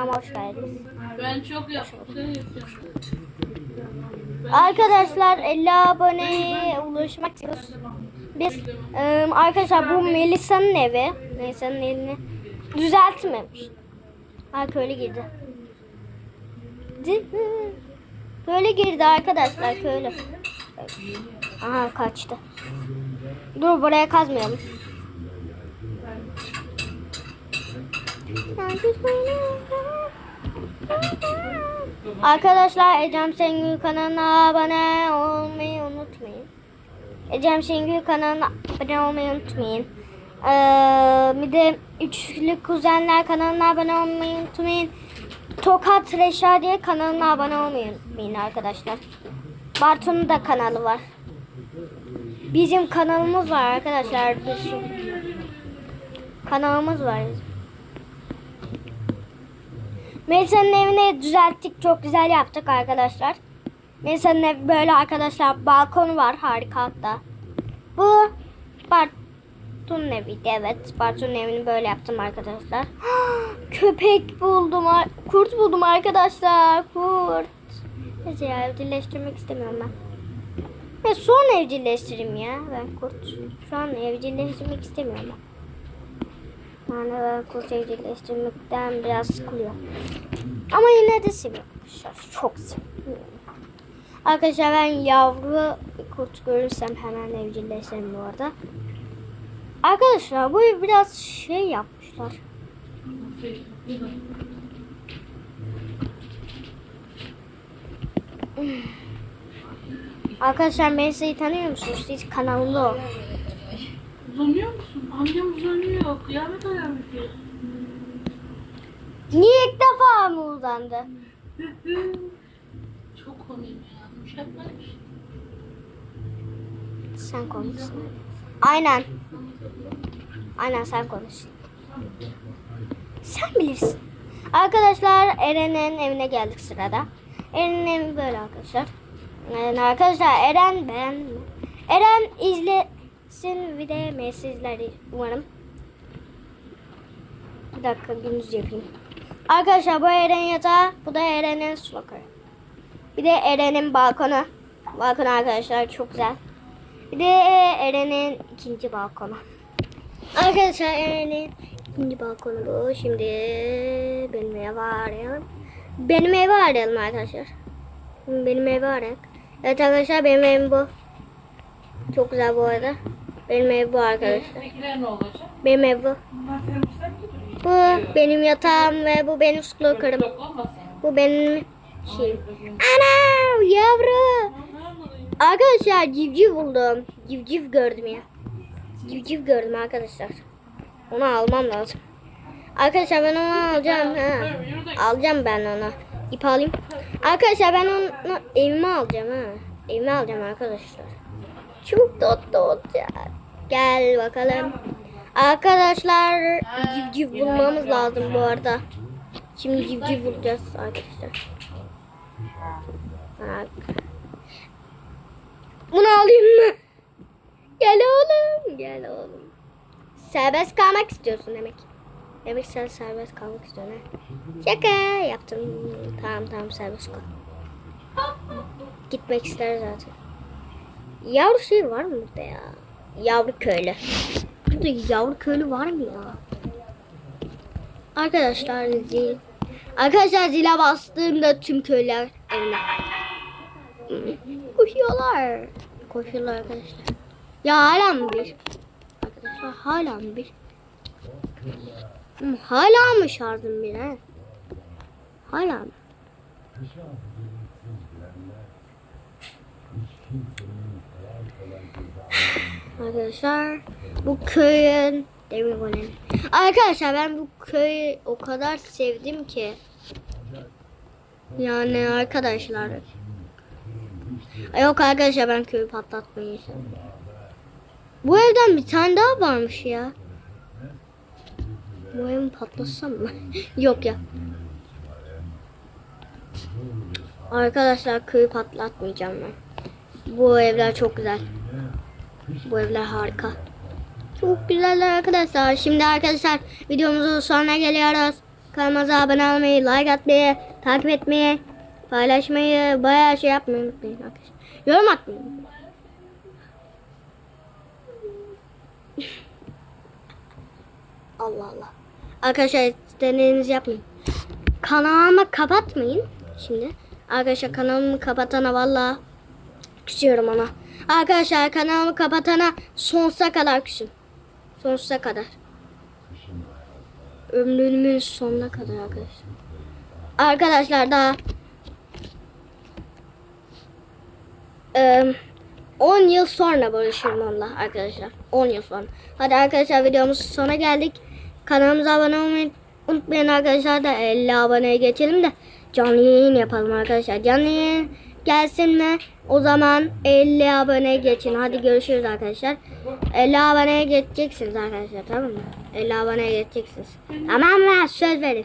Ama hoş geldiniz. Ben çok yapıyorsun. Arkadaşlar 50 aboneye ulaşmak istiyoruz. Biz ıı, arkadaşlar bu Melisa'nın evi. Melisa'nın evini düzeltmemiş. Ha köylü girdi. Di- Köylü girdi arkadaşlar köylü. Aha kaçtı. Dur buraya kazmayalım. Arkadaşlar Ecem Şengül kanalına abone olmayı unutmayın. Ecem Şengül kanalına abone olmayı unutmayın. Ee, bir de Üçlü Kuzenler kanalına abone olmayı unutmayın. Tokat Reşadiye kanalına abone olmayı unutmayın arkadaşlar. Bartu'nun da kanalı var. Bizim kanalımız var arkadaşlar. Bizim kanalımız var bizim. Melisa'nın evini düzelttik. Çok güzel yaptık arkadaşlar. Melisa'nın evi böyle arkadaşlar. Balkonu var harika hatta. Bu Bartu'nun eviydi evet. Bartu'nun evini böyle yaptım arkadaşlar. Köpek buldum. Kurt buldum arkadaşlar. Kurt. Neyse ya evcilleştirmek istemiyorum ben. Ya sonra evcilleştireyim ya ben kurt. Şu an evcilleştirmek istemiyorum ben. Yani evcilleştirmekten biraz sıkılıyorum. Ama yine de seviyorum. Çok seviyorum. Arkadaşlar ben yavru kurt görürsem hemen evcilleştirim bu arada. Arkadaşlar bu biraz şey yapmışlar. Arkadaşlar Melisa'yı tanıyor musunuz? Hiç kanalında o. Uzanıyor musun? Annem uzanıyor. Kıyamet alametı. Niye ilk defa mı uzandı? Çok komik ya. Mükemmel. Sen konuş. Aynen. Aynen sen konuş. Sen bilirsin. Arkadaşlar Eren'in evine geldik sırada. Eren'in evi böyle arkadaşlar. Yani arkadaşlar Eren ben Eren izlesin bir de izler umarım. Bir dakika gündüz yapayım. Arkadaşlar bu Eren yatağı, bu da Eren'in slokarı. Bir de Eren'in balkonu. Balkon arkadaşlar çok güzel. Bir de Eren'in ikinci balkonu. Arkadaşlar Eren'in ikinci balkonu bu. Şimdi benim evi arayalım. Benim evi arayalım arkadaşlar. Benim evi arayalım. Evet arkadaşlar benim evim bu. Çok güzel bu arada. Benim ev bu arkadaşlar. Peki ne olacak? Benim ev bu. Bu benim yatağım ve bu benim. Toplanmasın. Bu benim şeyim. Ana yavru. Arkadaşlar civciv buldum. Civciv gördüm ya. Civciv gördüm arkadaşlar. Onu almam lazım. Arkadaşlar ben onu alacağım. Ha. Alacağım ben onu. İp alayım. Arkadaşlar ben onu evime alacağım ha. Evime alacağım arkadaşlar. Çok tatlı olacak. Gel bakalım. Arkadaşlar civciv bulmamız lazım bu arada. Şimdi civciv bulacağız arkadaşlar. Bak. Bunu alayım mı? Gel oğlum. Gel oğlum. Serbest kalmak istiyorsun demek. Demek sen serbest kalmak istiyorsun ha. Şaka yaptım. Tamam tamam serbest kal. Gitmek ister zaten. Yavru şey var mı burada ya? Yavru köylü. Burada yavru köylü var mı ya? Arkadaşlar zil. Arkadaşlar zile bastığımda tüm köylüler evine. Koşuyorlar. Koşuyorlar arkadaşlar. Ya hala mı bir? Arkadaşlar hala mı bir? Hmm, Hala mı şarjım bir he? Hala mı? Arkadaşlar bu köyün demir golem. Arkadaşlar ben bu köyü o kadar sevdim ki. Yani arkadaşlar. Yok arkadaşlar ben köyü patlatmayı sevdim. Bu evden bir tane daha varmış ya. Bu evi patlatsam mı? Yok ya. Arkadaşlar köyü patlatmayacağım ben. Bu evler çok güzel. Bu evler harika. Çok güzeller arkadaşlar. Şimdi arkadaşlar videomuzun sonuna geliyoruz. Kanalımıza abone olmayı, like atmayı, takip etmeyi, paylaşmayı, bayağı şey yapmayı unutmayın arkadaşlar. Yorum atmayı. Allah Allah. Arkadaşlar deneyinizi yapmayın. Kanalımı kapatmayın şimdi. Arkadaşlar kanalımı kapatana valla küsüyorum ona. Arkadaşlar kanalımı kapatana sonsuza kadar küsüm. Sonsuza kadar. Ömrümün sonuna kadar arkadaşlar. Arkadaşlar daha eee, 10 yıl sonra barışırım onunla arkadaşlar. 10 yıl sonra. Hadi arkadaşlar videomuzun sonuna geldik. Kanalımıza abone olmayı unutmayın arkadaşlar da 50 aboneye geçelim de canlı yayın yapalım arkadaşlar. Canlı yayın gelsin mi? O zaman 50 aboneye geçin. Hadi görüşürüz arkadaşlar. 50 aboneye geçeceksiniz arkadaşlar tamam mı? 50 aboneye geçeceksiniz. Tamam mı? Söz verin.